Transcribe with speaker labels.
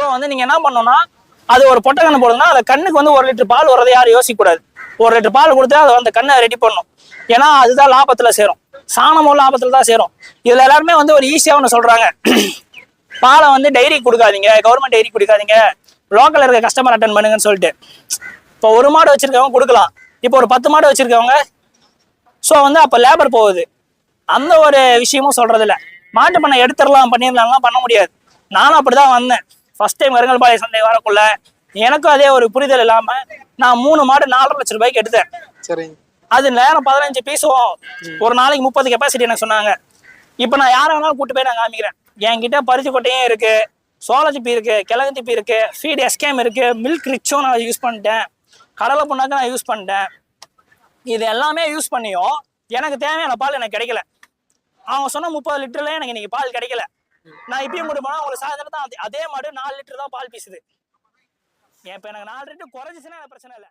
Speaker 1: So வந்து நீங்கள் என்ன பண்ணணும்னா அது ஒரு பொட்டை கண்ணு போடுங்கன்னா அந்த கண்ணுக்கு வந்து ஒரு லிட்டர் பால் வரதை யாரும் யோசிக்கக்கூடாது. ஒரு லிட்டர் பால் கொடுத்து அதை அந்த கண்ணை ரெடி பண்ணணும். ஏன்னா அதுதான் லாபத்தில் சேரும். சாணமும் லாபத்தில் தான் சேரும். இதில் எல்லாருமே வந்து ஒரு ஈஸியாக ஒன்று சொல்கிறாங்க பாலை வந்து டைரி கொடுக்காதீங்க கவர்மெண்ட் டைரி கொடுக்காதீங்க. லோக்கலில் இருக்க கஸ்டமர் அட்டன் பண்ணுங்கன்னு சொல்லிட்டு. இப்போ ஒரு மாடு வச்சிருக்கவங்க கொடுக்கலாம். இப்போ ஒரு பத்து மாடு வச்சிருக்கவங்க ஸோ வந்து அப்போ லேபர் போகுது. அந்த ஒரு விஷயமும் சொல்கிறதில்ல மாட்டு பண்ணை எடுத்துடலாம் பண்ணிடலாம்லாம் பண்ண முடியாது. நானும் அப்படிதான் வந்தேன். ஃபர்ஸ்ட் டைம் வருங்கல்பாளைய சந்தை வரக்குள்ள எனக்கும் அதே ஒரு புரிதல் இல்லாம நான் மூணு மாடு நாலரை லட்சம் ரூபாய்க்கு எடுத்தேன்.
Speaker 2: சரிங்க.
Speaker 1: அது நேரம் பதினஞ்சு பீஸும் ஒரு நாளைக்கு முப்பது கெப்பாசிட்டி எனக்கு சொன்னாங்க. இப்போ நான் யாரை வேணாலும் கூட்டு போய் நான் காமிக்கிறேன். என்கிட்ட பருத்தி கொட்டையும் இருக்கு சோளச்சிப்பி இருக்கு கிழங்கு திப்பி இருக்கு ஃபீட் எஸ்கேம் இருக்கு மில்க் ரிச்சும் நான் யூஸ் பண்ணிட்டேன். கடலை புண்ணாக்கு நான் யூஸ் பண்ணிட்டேன். இது எல்லாமே யூஸ் பண்ணியும் எனக்கு தேவையான பால் எனக்கு கிடைக்கல. அவங்க சொன்ன முப்பது லிட்டர்ல எனக்கு இன்னைக்கு பால் கிடைக்கல. நான் இப்பயும் கொண்டு போனா உங்களுக்கு சாயந்தரம் தான் அதே- மாடு நாலு லிட்டர் தான் பால் பீசுது. இப்போ எனக்கு நாலு லிட்டர் குறைஞ்சிச்சுன்னா எனக்கு பிரச்சனை இல்லை.